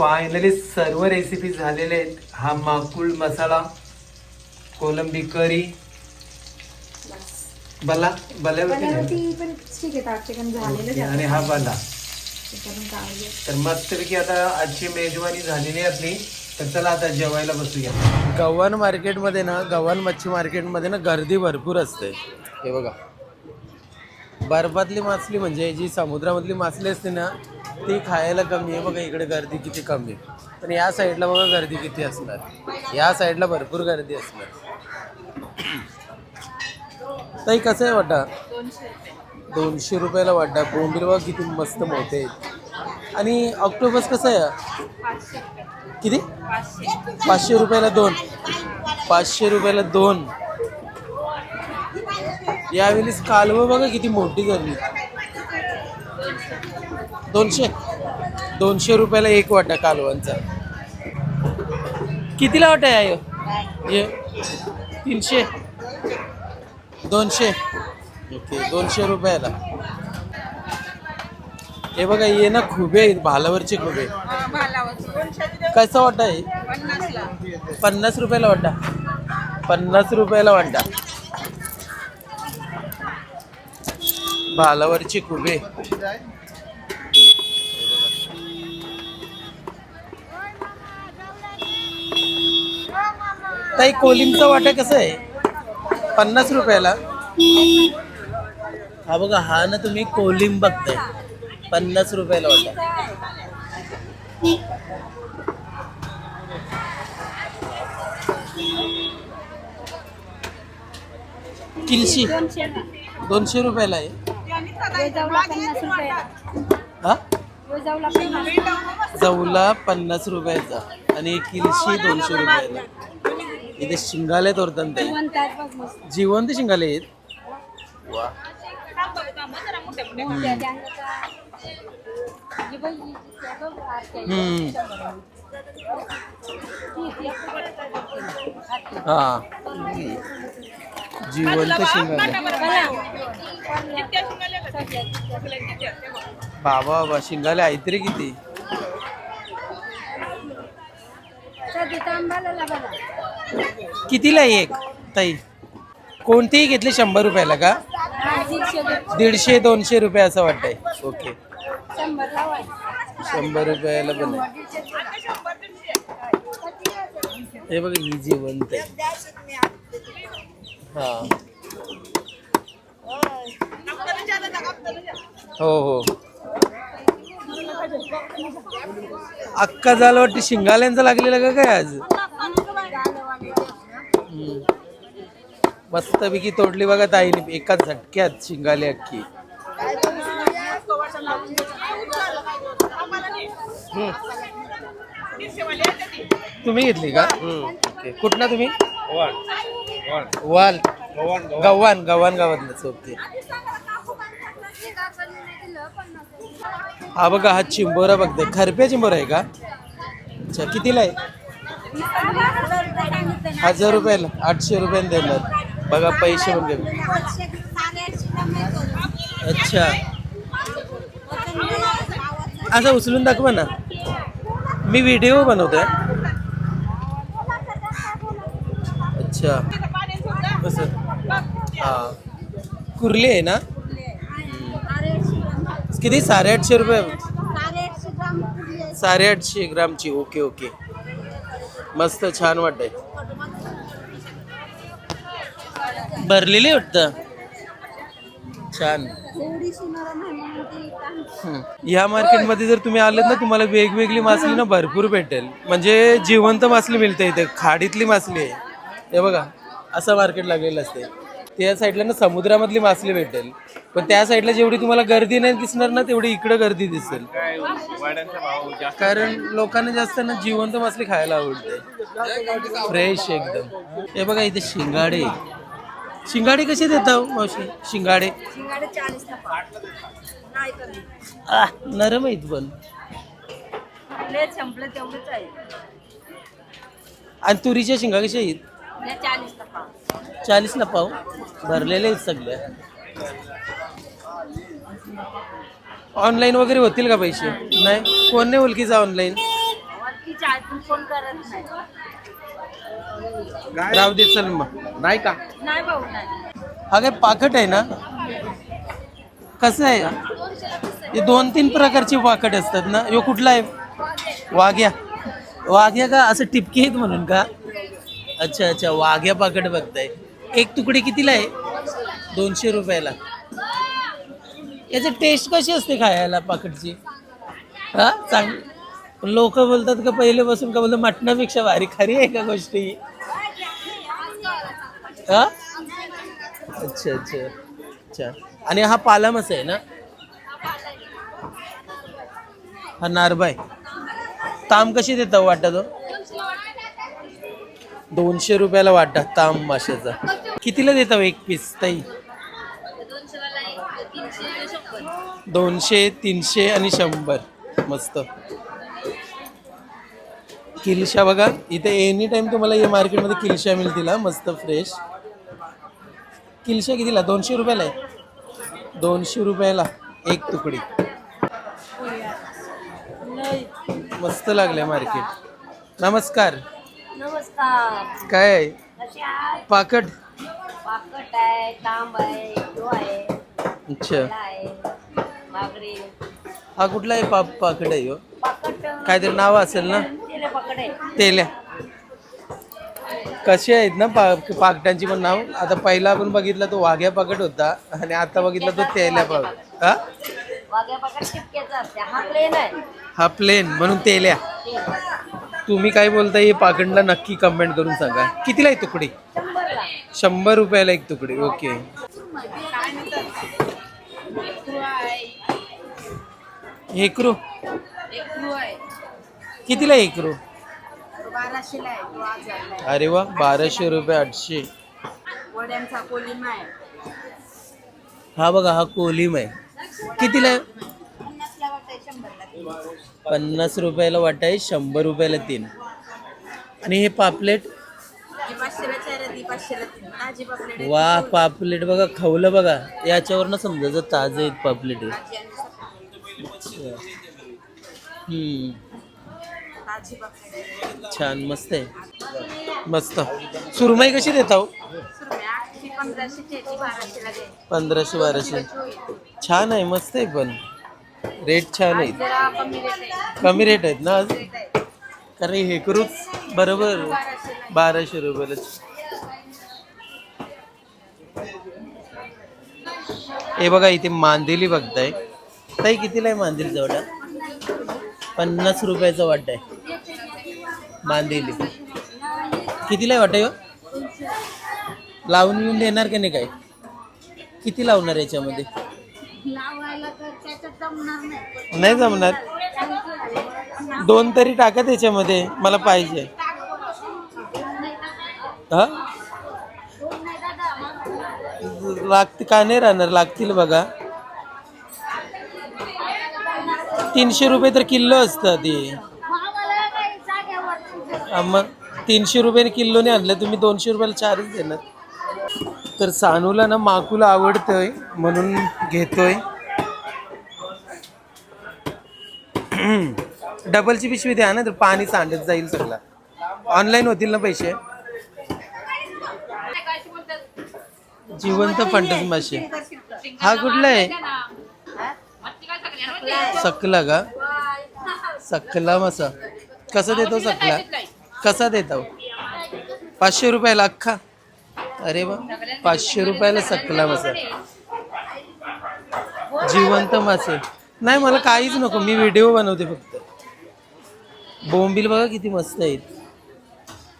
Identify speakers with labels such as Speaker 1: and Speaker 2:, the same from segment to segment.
Speaker 1: Finally सर्व recipe झालेले आहेत. हा माकुळ मसाला कोलंबी करी. बला बला
Speaker 2: बनावटी पण ठीक आहे ताट चिकन झालेलं
Speaker 1: आणि हा बला तर मस्तपैकी आता आजची मेजवानी झालेली आहे आपली. तर चला आता जेवायला बसूया. गव्हाण मार्केटमध्ये ना गव्हाण मच्छी मार्केटमध्ये ना गर्दी भरपूर असते. हे बघा. बर्फातली मासली म्हणजे जी समुद्रामधली मासली असते ना ती खायला कमी आहे. बघा इकडे गर्दी किती कमी आहे. पण या साईडला बघा गर्दी किती असणार. या साईडला भरपूर गर्दी असणार. ताई कसं आहे वाटा दोनशे रुपयाला वाटा बोंबील बघा किती मस्त मोठे आहेत. आणि ऑक्टोबस कसं आहे? किती? पाचशे रुपयाला दोन. पाचशे रुपयाला दोन. यावेळेस कालवं बघा किती मोठी झाली दोनशे दोनशे रुपयाला एक वाटा कालवांचा कितीला वाटा आहे? हे? तीनशे? दोनशे? ओके दोनशे रुपयाला. हे बघा ये ना खुबे आहेत भालावरचे खुबे. कसा वाटा आहे? पन्नास रुपयाला वाटा. पन्नास रुपयाला वाटा. भालावरचे खुबे. ताई कोलिमचा वाटा कसा आहे? पन्नास रुपयाला. हा बघा हा ना तुम्ही कोलिम बघताय. पन्नास रुपयाला वाटा. किलशी. दोनशे रुपयाला आहे. हा? चौला पन्नास रुपयाचा. आणि किलशी दोनशे रुपयाला. इथे शिंगाले तोरतात ते.
Speaker 2: म्हणतात बघ मस्त.
Speaker 1: जिवंत शिंगाले आहेत. वा.
Speaker 2: ही.
Speaker 1: हम्म. जिवंत शिंगाले. बाबा बाबा शिंगाले आहेत रे किती. कितीला आहे एक? ताई. कोणतीही घेतली शंभर रुपयाला का?
Speaker 2: दीडशे
Speaker 1: दोनशे रुपये असं वाटतंय. ओके.
Speaker 2: शंभर
Speaker 1: रुपयाला पण आहे. हे बघ ही जिवंत आहे. हा. हो हो. अक्का झालं वाटतं शिंगाल्यांचं लागलेलं का काय आज? मस्तपैकी तोडली बघा ताईने. एका झटक्यात शिंगाली अख्खी. तुम्ही घेतली का? ओके. तुम्ही? वाल. गव्हाण. गव्हाण गावातलं ओके हा बघा हा चिंबोरा बघते. खरप्या चिंबोरा आहे का? अच्छा कितीला आहे? हजार रुपयाला आठशे रुपयाने देणार. बघा पैसे पण घेऊ अच्छा. असं उचलून दाखवा ना. मी व्हिडिओ बनवतोय. अच्छा. कसं? हा. कुर्ली आहे ना? किती? साडेआठशे रुपये. साडेआठशे ग्रामची. Okay okay. मस्त छान वाटतंय. भरलेली वाटतं? छान. या मार्केटमध्ये जर तुम्ही आलेत ना तुम्हाला वेगवेगळी मासली ना भरपूर भेटेल. म्हणजे जिवंत मासली मिळते इथे खाडीतली मासली आहे. हे बघा असं मार्केट लागलेलं असते त्या साईडला ना समुद्रामधली मासली भेटेल. पण त्या साईडला जेवढी तुम्हाला गर्दी नाही दिसणार ना तेवढी इकडं गर्दी दिसेल. कारण लोकांना जास्त ना जिवंत मासली खायला आवडते. फ्रेश एकदम. हे बघा इथे शिंगाडे. शिंगाडे कसे देता हो, मावशी? शिंगाडे. आह, नरम आहेत पण.
Speaker 2: संपलं तेवढंच आहे.
Speaker 1: आणि तुरीच्या शिंगा कशा आहेत?
Speaker 2: चाळीस
Speaker 1: ना पाव भरलेले आहेत सगळ्या ऑनलाईन वगैरे होतील का पैसे? नाही? कोण नाही ओळखीचा ऑनलाईन
Speaker 2: फोन करत नाही.
Speaker 1: राहू दे चल मग. नाही का?
Speaker 2: नाही भाऊ नाही.
Speaker 1: हा काय पाकट आहे ना? कसं आहे? हे दोन तीन प्रकारचे पाकट असतात ना. ह्यो कुठला आहे? वाघ्या. वाघ्या का? असं टिपके आहेत म्हणून का? अच्छा अच्छा. वाघ्या पाकट बघताय. एक तुकडे कितीला आहे? दोनशे रुपयाला. याची टेस्ट कशी असते खायला पाकटची? हा? चांग लोक बोलतात का पहिले बसून का बोलतो मटणापेक्षा भारी खरी आहे का गोष्ट ही? हा? अच्छा अच्छा अच्छा. आणि हा पालमच आहे ना? हा नारबाय. ताम कशी देता हो वाटा तो? दोनशे रुपयाला वाटा ताम माशाचा. कितीला देता हो एक पीस ताई? दोनशे तीनशे आणि शंभर. मस्त. किलशा बघा इथे एनी टाइम तुम्हाला या मार्केटमध्ये किलशा मिळतील मस्त फ्रेश किलशा कितीला? दोनशे रुपयाला आहे. दोनशे रुपयाला एक तुकडी. मस्त लागले मार्केट नमस्कार.
Speaker 2: नमस्कार.
Speaker 1: काय पाकट.
Speaker 2: पाकट आहे तांब आहे
Speaker 1: अच्छा. हा कुठला आहे पा पाकट आहे?
Speaker 2: पाकट
Speaker 1: काहीतरी नाव असेल ना?
Speaker 2: तेले पकड आहे.
Speaker 1: तेल्या कसे आहेत ना पा पाकटांची पण नाव? आता पहिला आपण बघितला तो वाघ्या पाकट होता आणि आता बघितला तो तेल्या पाकट. हा?
Speaker 2: वाघ्या पाकट टिपक्याचा असते? हा प्लेन आहे.
Speaker 1: हा प्लेन म्हणून तेल्या. तुम्ही काय बोलताय हे पाकंडला नक्की कमेंट करून सांगा. कितीला आहे तुकडी?
Speaker 2: शंभरला.
Speaker 1: शंभर रुपयाला एक तुकडी. ओके. हेकरू? कितीला आहे अरे वा बाराशे रुपये आठशे.
Speaker 2: वड्यांचा कोलिमा आहे.
Speaker 1: हा बघा हा कोलिम आहे. कितीला पन्नास रुपयाला वाटा आहे शंभर रुपयाला तीन. आणि हे पापलेट? वा पापलेट बघा खवलं बघा. याच्यावरनं समजायचं ताजे आहेत पापलेट. छान मस्त आहे. मस्त. सुरमई कशी देता हो? पंधराशे बाराशे. छान आहे मस्त आहे पण. रेट छान आहे.
Speaker 2: कमी रेट
Speaker 1: आहेत ना आज कारण हे करूच बरोबर. बाराशे रुपयाला हे बघा इथे मांदेली बघताय. ताई कितीला आहे मांदेलीचा जवळ पन्नास रुपयाचा वाटा आहे. मांदेली. कितीला आहे वाटा लावून येऊन देणार का नाही काय? किती लावणार याच्यामध्ये?
Speaker 2: नाही
Speaker 1: नाही जमणार. दोन तरी टाका त्याच्यामध्ये मला पाहिजे. हा? लागते का नाही राहणार? लागतील बघा. तीनशे रुपये तर किलो असतं ते. मग तीनशे रुपयाने किलोने आणलं तुम्ही दोनशे रुपयाला चारच देणार. तर सानूला ना माकूला आवडतंय म्हणून घेतोय. डबलची पिशवी द्या ना तर पाणी सांडत जाईल सगळं. ऑनलाईन होतील ना पैसे? जिवंत फंटस मासे हा कुठला आहे? सकला. का? सकला मासा कसा देतो सकला? कसा देतो? पाचशे रुपयाला अख्खा? अरे वा. पाचशे रुपयाला सकला मासा जिवंत मासे नाही मला काहीच नको. मी व्हिडिओ बनवते फक्त. बोंबील बघा किती मस्त आहेत.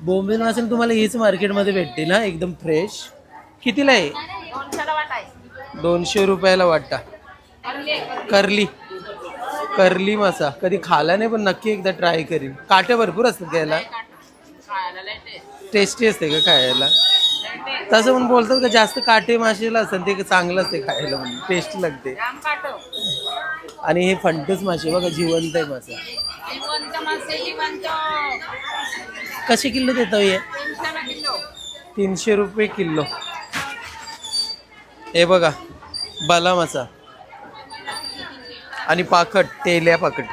Speaker 1: बोंबील मासे तुम्हाला हीच मार्केटमध्ये भेटतील ना एकदम फ्रेश कितीला आहे. दोनशे रुपयाला वाटा. करली. करली मासा. कधी खाला नाही पण नक्की एकदा ट्राय करीन. काटे भरपूर असतात घ्यायला. टेस्टी असते का खायला? तसं पण बोलतात का जास्त काटे मासेला असतात ते चांगलं असते खायला म्हणून. टेस्टी लागते. आणि हे फंटच मासे बघा जिवंत आहे मासा. कसे किलो देतो हे? तीनशे रुपये किलो. हे बघा बाला मासा. आणि पाकट तेल्या पाकट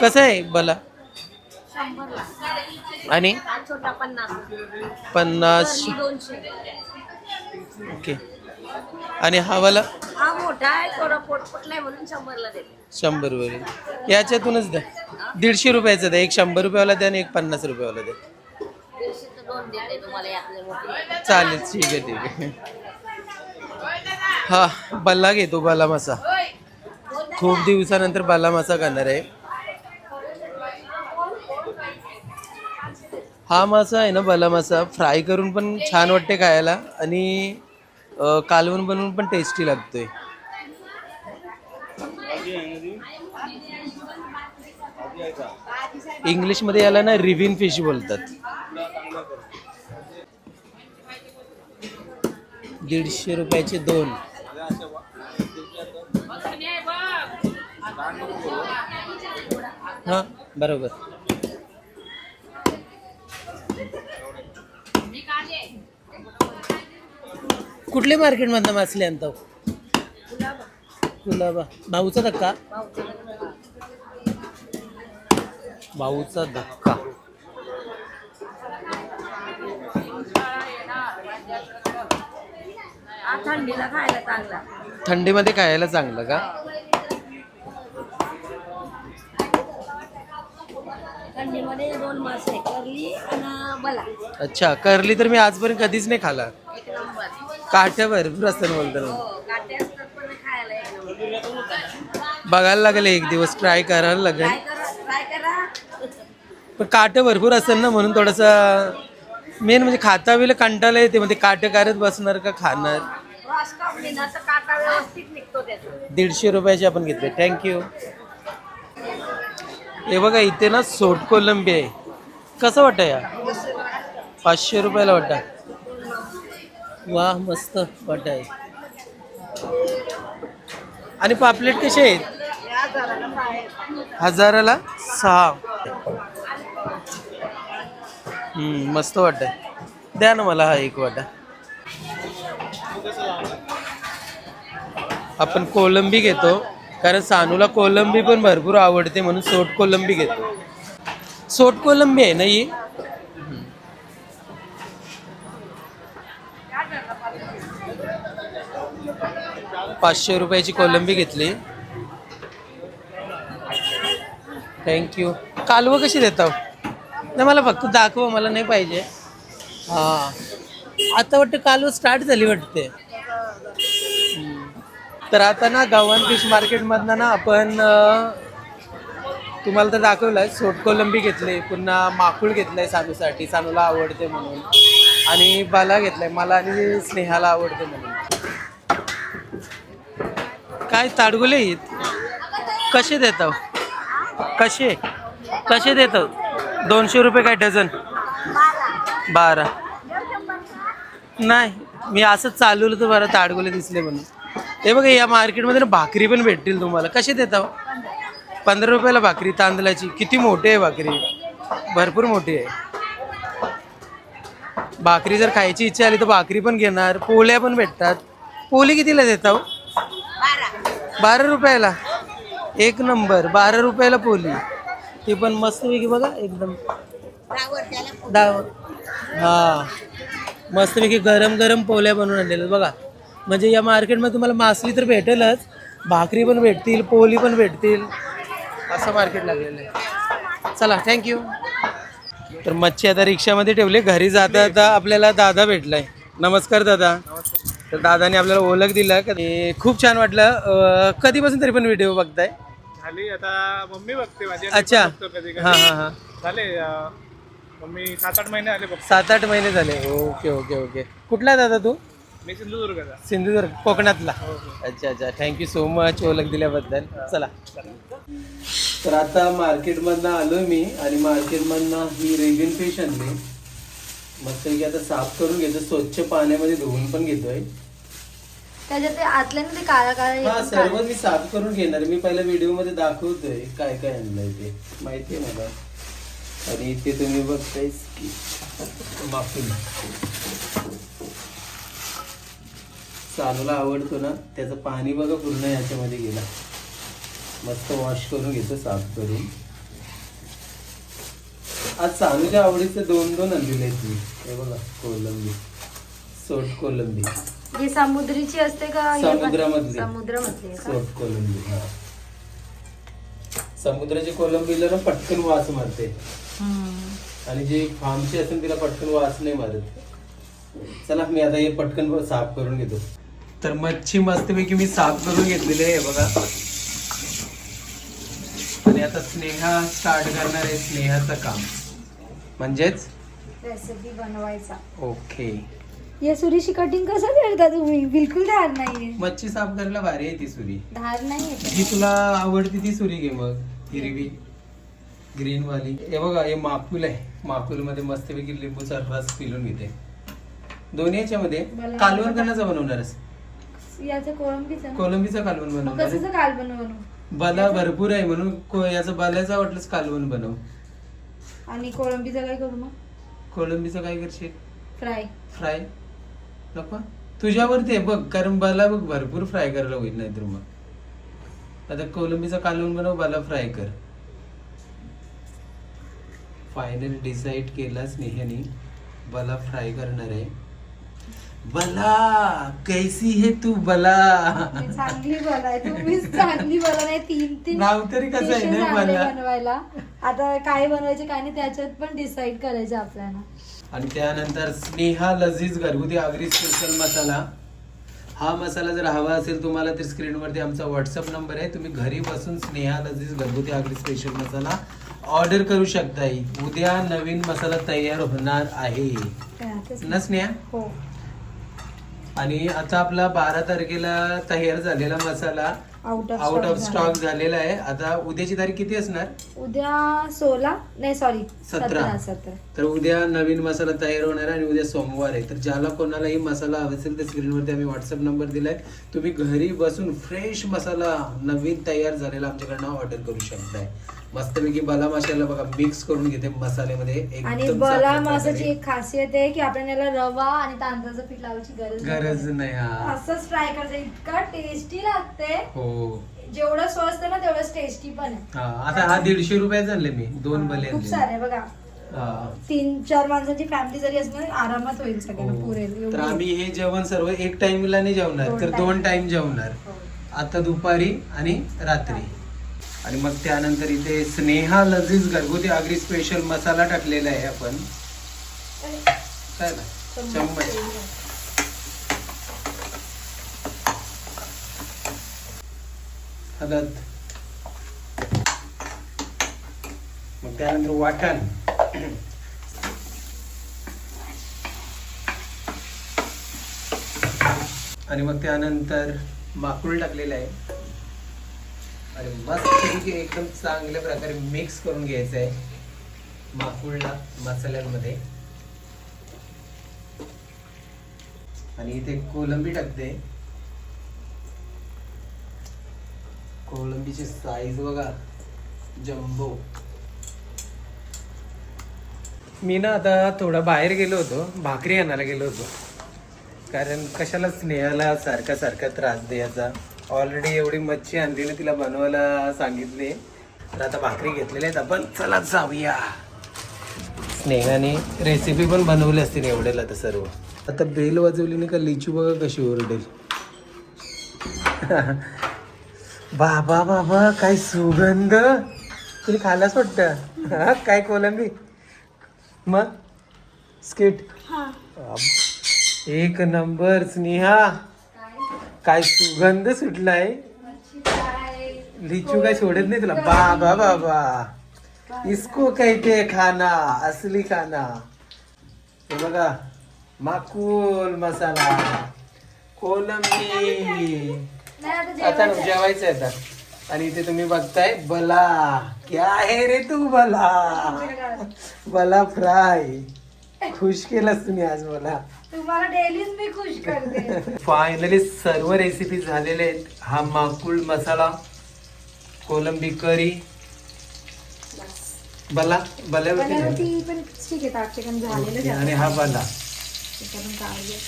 Speaker 1: कसं आहे बला? आणि?
Speaker 2: पन्नास.
Speaker 1: ओके. आणि हा वाला?
Speaker 2: हा
Speaker 1: शंभर रुपये याच्यातूनच द्या. दीडशे रुपयाचं द्या. एक शंभर रुपयावाला द्या आणि एक पन्नास रुपयावाला द्या. चालेल ठीक आहे ठीक आहे. हा बल्ला घेतो बाला मासा. खूप दिवसानंतर बाला मासा खाणार आहे. हा मासा आहे ना बाला मासा. फ्राय करून पण छान वाटते खायला आणि कालवून कालवण बनवून पण टेस्टी लागतोय. इंग्लिशमध्ये याला ना रिव्हिन फिश बोलतात. दीडशे रुपयाचे दोन. हा बरोबर. कुठल्या मार्केटमधनं मासले आणतो कुलाबा भाऊचा धक्का? भाऊचा धक्का.
Speaker 2: थंडीला खायला चांगला.
Speaker 1: थंडीमध्ये खायला चांगलं का?
Speaker 2: थंडीमध्ये दोन मासे आहे कर्ली आणि बला.
Speaker 1: अच्छा करली तर मी आजपर्यंत कधीच नाही खाला
Speaker 2: एक नंबर.
Speaker 1: काठ्यावर रस्त्याने बोलताना
Speaker 2: हो काटे असतात पण खायला एक नंबर.
Speaker 1: बघायला लागेल एक दिवस ट्राय करायला लागेल.
Speaker 2: करा करा.
Speaker 1: पण काटे भरपूर असेल ना म्हणून थोडंसं मेन म्हणजे खाता वेळेला कंटाळा येते म्हणजे काटे करत बसणार का खाणार?
Speaker 2: रस कापली ना तर काटा व्यवस्थित निघतो त्याचा.
Speaker 1: दीडशे रुपयाचे आपण घेतले. थँक्यू हे बघा इथे ना सोट कोलंबी आहे. कसं वाटतं या पाचशे रुपयाला वाटा वा मस्त वाटा आहे आणि पापलेट कसे आहेत? हजाराला सहा. मस्त मस्त वाटत द्या ना मला हा एक वाटा. आपण कोलंबी घेतो. कारण सानूला कोलंबी पण भरपूर आवडते म्हणून सोट कोलंबी घेतो. सोट कोलंबी आहे ना ही? पाचशे रुपयाची कोलंबी घेतली. थँक्यू कालवं कशी देता हो? नाही मला फक्त दाखवा मला नाही पाहिजे. हां. आता वाटतं कालवं स्टार्ट झाली वाटते. तर आता ना गावन फिश मार्केटमधनं ना आपण तुम्हाला तर दाखवलं आहे सोट कोलंबी घेतली पुन्हा घेतलं घेतलंय सानूसाठी सानूला आवडते म्हणून. आणि बाला आहे मला आणि स्नेहाला आवडते म्हणून. काय ताडगुले आहेत? कसे देतो कसे? कसे देतो दोनशे रुपये काय डझन? बारा. नाही मी असंच चालवलं तर बरं ताडगुले दिसले म्हणून. हे बघा या मार्केटमध्ये ना भाकरी पण भेटतील तुम्हाला. कसे देता हो? पंधरा रुपयाला भाकरी तांदळाची. किती मोठी आहे भाकरी? भरपूर मोठी आहे. भाकरी जर खायची इच्छा आली तर भाकरी पण घेणार. पोळ्या पण भेटतात. पोळी कितीला देता हो? बारा रुपयाला. एक नंबर. बारा रुपयाला पोली ती पण मस्तपैकी बघा एकदम. डाव हा. मस्तपैकी गरम गरम पोल्या बनवून आणलेल्या बघा. म्हणजे या मार्केटमध्ये तुम्हाला मासली तर भेटेलच भाकरी पण भेटतील पोली पण भेटतील. असं मार्केट लागलेलं आहे. चला थँक्यू तर मच्छी आता रिक्षामध्ये ठेवली घरी जाता जाता आपल्याला दादा भेटलाय. नमस्कार दादा. तर दादाने आपल्याला ओळख दिला. का हे खूप छान वाटलं. कधीपासून तरी पण व्हिडिओ बघताय?
Speaker 3: झाली आता मम्मी बघते माझी
Speaker 1: अच्छा. हां हां हां.
Speaker 3: झाले मम्मी सात आठ महिने आले बघ.
Speaker 1: सात आठ महिने झाले. Okay okay okay. कुठला दादा तू?
Speaker 3: मी सिंधुदुर्गचा.
Speaker 1: सिंधुदुर्ग कोकणातला. अच्छा अच्छा. थँक्यू सो मच ओळख दिल्याबद्दल. चला. तर आता मार्केटमधनं आलो मी आणि मार्केटमधनं ही रेगिन फिश आणली. मस्त आता साफ करून घेतो स्वच्छ पाण्यामध्ये धुवून पण घेतोय.
Speaker 2: त्याच्यात ते आतल्याने ते काळा काळा
Speaker 1: हा सर्व मी साफ करून घेणार मी पहिल्या व्हिडिओमध्ये दाखवतोय काय काय आणलंय ते. माहितीये मला. आणि इथे तुम्ही बघतायच की माफी सानूला आवडतो ना त्याचं पाणी बघा पूर्ण याच्यामध्ये गेला. मस्त वॉश करून घेतो साफ करून. आज सानूच्या आवडीचे दोन दोन आणलेले आहेत मी. हे बघा कोलंबी. सोट कोलंबी.
Speaker 2: ही समुद्रीची असते का?
Speaker 1: समुद्रामधली.
Speaker 2: समुद्रामधली?
Speaker 1: सोट कोलंबी हा. समुद्राची कोलंबीला ना पटकन वास मारते. आणि जी फार्मची असेल तिला पटकन वास नाही मारत. चला मी आता हे पटकन साफ करून घेतो. तर मच्छी मस्तपैकी मी साफ करून घेतलेली आहे बघा. आणि आता स्नेहा स्टार्ट करणार आहे स्नेहाचं काम. म्हणजेच?
Speaker 2: रेसिपी बनवायचा.
Speaker 1: ओके
Speaker 2: या सुरीची कटिंग कसं करता तुम्ही? बिलकुल धार नाहीये.
Speaker 1: मच्छी साफ करायला भारी आहे ती सुरी.
Speaker 2: धार नाहीये
Speaker 1: जी तुला आवडती ती सुरी घे मग हिरवी ग्रीन वाली हे बघा हे माकुल आहे. माकुलमध्ये मस्तपैकी लिंबूचा रस पिलून घेते. दोन्ही याच्यामध्ये कालवण करण्याचं बनवणारच.
Speaker 2: याचं कोळंबीचं ना?
Speaker 1: कोलंबीचं कालवण
Speaker 2: मग
Speaker 1: बनवणार
Speaker 2: काल बनवू
Speaker 1: बला भरपूर आहे म्हणून को- याचं बल्याचं वाटलंच कालवण बनव.
Speaker 2: आणि कोळंबीचं काय करू मग?
Speaker 1: कोलंबीचं काय करशील?
Speaker 2: फ्राय.
Speaker 1: फ्राय? नको. तुझ्यावरती आहे बघ कारण बला बघ भरपूर फ्राय करायला होईल नाही तर मग. आता कोलंबीचा कालवण बनव बला फ्राय कर. फायनल डिसाईड केला स्नेहाने बला फ्राय करणार आहे. बला कैसी है तू बला?
Speaker 2: चांगली बोलाय तुम्हीच चांगली बोला नाही तीन तीन
Speaker 1: नाव तरी कसं आहे ना?
Speaker 2: बनवायला. आता काय बनवायचे काय नाही त्याच्यात पण डिसाईड करायचं आपल्याला.
Speaker 1: आणि त्यानंतर स्नेहा लजीज घरगुती आगरी स्पेशल मसाला. हा मसाला जर हवा असेल तुम्हाला तर स्क्रीनवरती आमचा व्हॉट्सअप नंबर आहे. तुम्ही घरी बसून स्नेहा लजीज घरगुती आगरी स्पेशल मसाला ऑर्डर करू शकताय. उद्या नवीन मसाला तयार होणार आहे. ना स्नेहा?
Speaker 2: हो.
Speaker 1: आणि आता आपला बारा तारखेला तयार झालेला मसाला
Speaker 2: आउट ऑफ
Speaker 1: स्टॉक झालेला आहे. आता उद्याची तारीख किती असणार?
Speaker 2: उद्या सोळा नाही सॉरी
Speaker 1: सतरा.
Speaker 2: सतरा सतरा.
Speaker 1: तर उद्या नवीन मसाला तयार होणार आहे आणि उद्या सोमवार आहे. तर ज्याला कोणालाही मसाला हवा असेल तर स्क्रीनवरती आम्ही व्हॉट्सअप नंबर दिलाय. तुम्ही घरी बसून फ्रेश मसाला नवीन तयार झालेला आमच्याकडनं ऑर्डर करू शकताय. मस्तपैकी बला मसाला बघा मिक्स करून घेते मसाल्यामध्ये एकदम
Speaker 2: आणि
Speaker 1: चांगल्या
Speaker 2: बला
Speaker 1: प्रकारे.
Speaker 2: मासाची एक खासियत आहे की आपल्याला याला रवा आणि तांदळाचं पीठ लावायची गरज नाही.
Speaker 1: गरज नाही हा
Speaker 2: असंच ट्राय करते इतका टेस्टी लागते
Speaker 1: हो
Speaker 2: जेवढं स्वस्त ना तेवढंच टेस्टी पण आहे
Speaker 1: हा आता हा दीडशे रुपयाचा आणले मी दोन बले
Speaker 2: खूप
Speaker 1: आणले.
Speaker 2: सारे बघा
Speaker 1: हा.
Speaker 2: तीन चार माणसांची फॅमिली जरी असली ना आरामात होईल सगळ्यांना
Speaker 1: हो.
Speaker 2: पुरेल
Speaker 1: तर. आम्ही हे जेवण सर्व एक टाइमला नाही जेवणार
Speaker 2: दोन
Speaker 1: तर
Speaker 2: time.
Speaker 1: दोन टाइम जेवणार
Speaker 2: हो.
Speaker 1: आता दुपारी आणि रात्री आणि मग त्यानंतर इथे स्नेहा लजीज घरगुती आगरी स्पेशल मसाला टाकलेला आहे आपण. काय ना चम्मच हळद मग त्यानंतर वाटण. आणि मग त्यानंतर माकूळ टाकलेलं आहे. आणि मस्त एकदम चांगल्या प्रकारे मिक्स करून घ्यायचं आहे माकुळला मसाल्यांमध्ये. आणि इथे कोलंबी टाकते. कोलंबीची साईज बघा. जम्बो मी ना आता थोडा बाहेर गेलो होतो. भाकरी आणायला गेलो होतो. कारण कशाला स्नेहाला सारखा सारखा त्रास द्यायचा? ऑलरेडी एवढी मच्छी आणली ना तिला बनवायला सांगितले. तर आता भाकरी घेतलेल्या आहेत आपण. चला जाऊया. स्नेहाने रेसिपी पण बनवली असतील एवढ्याला तर सर्व. आता बेल वाजवली नाही का? लिचू बघा कशी ओरडेल. बाबा बाबा काय सुगंध. तुम्ही खालाच वाटतं? हा काय कोलंबी? मग? स्किट? एक नंबर स्नेहा. काय सुगंध सुटलाय? लिचू काय सोडत नाही तुला? बाबा बाबा इसको कहते खाना असली खाना. हे बघा माकुल मसाला. कोलंबी.
Speaker 2: आता जेवायचं आहे.
Speaker 1: आता. आणि इथे तुम्ही बघताय बला. क्या आहे रे तू बला? बला फ्राय. खुश केलंस तुम्ही आज मला.
Speaker 2: तुम्हाला डेलीच मी खुश करते.
Speaker 1: फायनली सर्व रेसिपी झालेल्या आहेत. हा माकुळ मसाला कोलंबी करी. बला बल्यावरती
Speaker 2: पण ठीक आहे झालेलं.
Speaker 1: आणि हा बला.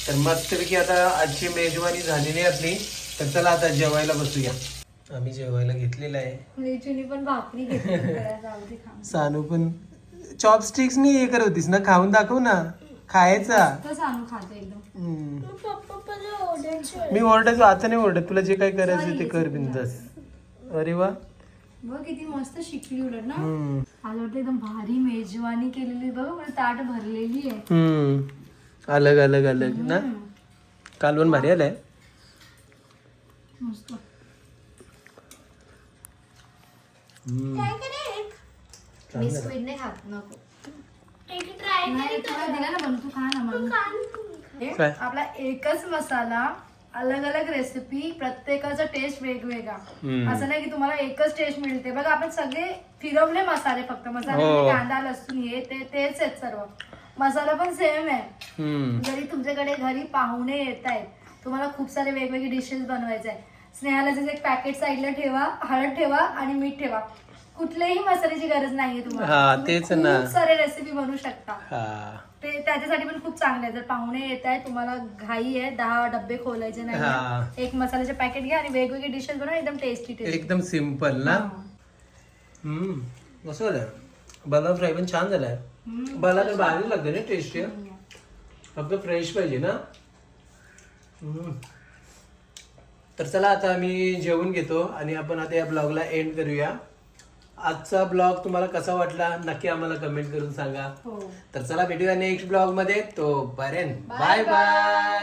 Speaker 1: तर मस्तपैकी आता आजची मेजवानी झालेली आहे आपली. तर चला आता जेवायला बसूया. आम्ही जेवायला घेतलेलं आहे.
Speaker 2: पण भाकरी.
Speaker 1: सानू पण चॉपस्टिक्सनी हे करत होतीस ना? खाऊन दाखव ना. खायचा.
Speaker 2: कसं आणू खातो एकदम.
Speaker 1: हम्म.
Speaker 4: पप्पा पण ओरडायचे
Speaker 1: मी ओरडायचो आता नाही ओरडत. तुला जे काही करायचं ते कर बिंदास. अरे वा.
Speaker 2: बघ किती मस्त शिकली उलट ना.
Speaker 1: हम्म.
Speaker 2: आज वाटतं एकदम भारी मेजवानी केलेली बघ ताट भरलेली आहे.
Speaker 1: हम्म. अलग अलग अलग ना? कालवण भारी आलाय.
Speaker 2: मस्त.
Speaker 1: हम्म.
Speaker 4: काय करे
Speaker 2: नाही खात नको. नाही तुला दिला ना पण तू खा ना मग हे,
Speaker 1: काय?
Speaker 2: आपला एकच मसाला अलग अलग रेसिपी प्रत्येकाचा टेस्ट वेगवेगळा.
Speaker 1: हम्म.
Speaker 2: असं नाही की तुम्हाला एकच टेस्ट मिळते. बघा आपण सगळे फिरवले मसाले फक्त. मसाले
Speaker 1: हो.
Speaker 2: म्हणजे कांदा लसूण हे ते तेच आहेत सर्व. मसाला पण सेम आहे.
Speaker 1: हम्म.
Speaker 2: जरी तुमच्याकडे घरी पाहुणे येत आहेत तुम्हाला खूप सारे वेगवेगळे डिशेस बनवायचे आहे स्नेहाला जसं एक पॅकेट साईडला ठेवा हळद ठेवा आणि मीठ ठेवा. कुठल्याही मसाल्याची गरज नाहीये
Speaker 1: हा,
Speaker 2: तुम्हाला तुम्ही
Speaker 1: तेच ना.
Speaker 2: खूप सारे रेसिपी बनवू शकता.
Speaker 1: हा.
Speaker 2: ते त्याच्यासाठी पण खूप चांगलं आहे जर पाहुणे येत आहे तुम्हाला घाई आहे दहा डब्बे खोलायचे
Speaker 1: हा.
Speaker 2: नाही एक मसाल्याचे पॅकेट घ्या आणि वेगवेगळे डिशेस बनवा एकदम टेस्टी टेस्टी
Speaker 1: एकदम सिंपल ना? हम्म. कसं झालं. बला फ्राय पण छान झालाय. बला तर भारी लागते ना टेस्टी फक्त फ्रेश पाहिजे ना? हम्म. तर चला आता आम्ही जेवून घेतो आणि आपण आता या ब्लॉगला एंड करूया. आजचा ब्लॉग तुम्हाला कसा वाटला नक्की आम्हाला कमेंट करून सांगा.
Speaker 2: हो.
Speaker 1: तर चला भेटूया नेक्स्ट ब्लॉगमध्ये तो पर्यंत बाय बाय